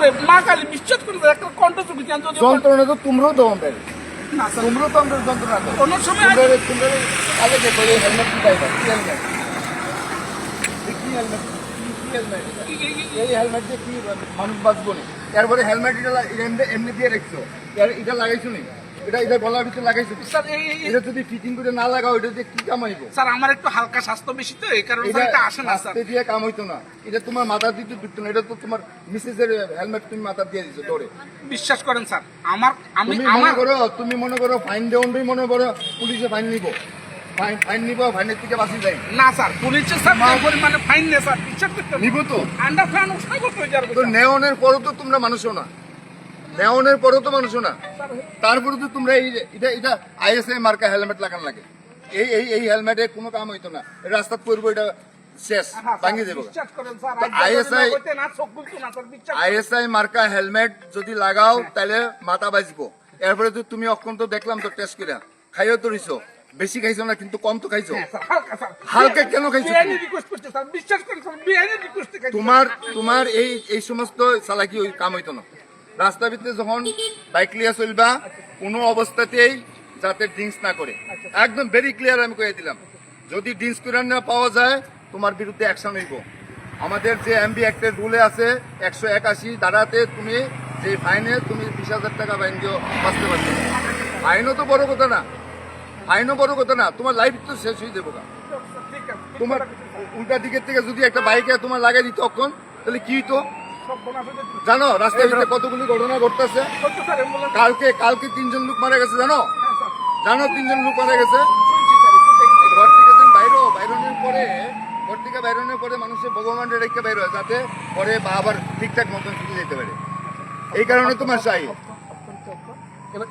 ওরে মা কালী বিচ্ছেদ করে একটা কণ্ঠ চুপি কেন যদি যন্ত্রণা তো তোমরাও তো আমাদের তোমরাও তো আমাদের যন্ত্রণা তো। কোনো সময় তোমরা তোমরা আগে দেখো এই হেলমেট কি পাইবা কি হেলমেট? কি হেলমেট? এই হেলমেট দিয়ে কি মানুষ বাঁচবো নি? তারপরে হেলমেট এটা এমনি দিয়ে রাখছো। এটা লাগাইছো নি? এটা এটা গলার ভিতরে লাগাইছো। স্যার এই এটা যদি ফিটিং করে না লাগাও এটা দিয়ে কি কামাইবো স্যার আমার একটু হালকা স্বাস্থ্য বেশি তো এই কারণে এটা আসে না স্যার। দিয়ে কাম হইতো না। এটা তোমার মাথা দিতে না এটা তো তোমার মিসেসের হেলমেট তুমি মাথা দিয়ে দিছো তোরে বিশ্বাস করেন স্যার আমার আমি আমার মনে করো তুমি মনে করো ফাইন দেওয়াই মনে করো পুলিশে ফাইন নিব। ফাইন ফাইন নিব ফাইনের থেকে বাঁচি যাই না স্যার পুলিশের স্যার যে পরিমাণে ফাইন নেই স্যার বিশ্বাস করতে নিব তো। আন্ডার উঠাই করতে যাবে তো নেওয়ানের পরও তো তোমরা মানুষও না। নেওয়ানের পরও তো মানুষও না। তারপরে তো তোমরা এই এটা এটা আইএসআই মার্কা হেলমেট লাগান লাগে। এই এই এই হেলমেটে কোনো কাম হইতো না। রাস্তা পড়ব এটা শেষ দেবো। আইএসআই মার্কা হেলমেট যদি লাগাও তাহলে মাথা বাজবো এরপরে তো তুমি অক্ষণ দেখলাম তো টেস্ট করে। খাইও তো রইছো। বেশি খাইছো না কিন্তু কম তো খাইছো। হ্যাঁ, হালকা কেন খাইছো। তোমার তোমার এই এই সমস্ত চালাকি ওই কাম হইতো না। রাস্তার ভিতরে যখন বাইক লিয়া চলবা, কোনো অবস্থাতেই যাতে ড্রিঙ্কস না করে। একদম ভেরি ক্লিয়ার আমি কয়ে দিলাম। যদি ড্রিঙ্কস করে না পাওয়া যায়, তোমার বিরুদ্ধে অ্যাকশন হইব। আমাদের যে এমবি অ্যাক্টের রুলে আছে, একশো একাশি দাঁড়াতে তুমি যে ফাইনে তুমি বিশ হাজার টাকা ফাইন দিয়েও বাঁচতে পারছ ফাইনও তো বড় কথা না। ফাইনও বড় কথা না। তোমার লাইফ তো শেষ হয়ে যাব তোমার উল্টা দিকের থেকে যদি একটা বাইকে তোমার লাগাই দিত তখন তাহলে কি যেত। জানো ভিতরে কতগুলি ঘটনা ঘটতেছে? কালকে কালকে তিনজন লোক মারা গেছে, জানো? জানো তিনজন লোক মারা গেছে? যাতে পরে বা আবার ঠিকঠাক মতন ফিরে যেতে এই কারণে তোমার চাই এবার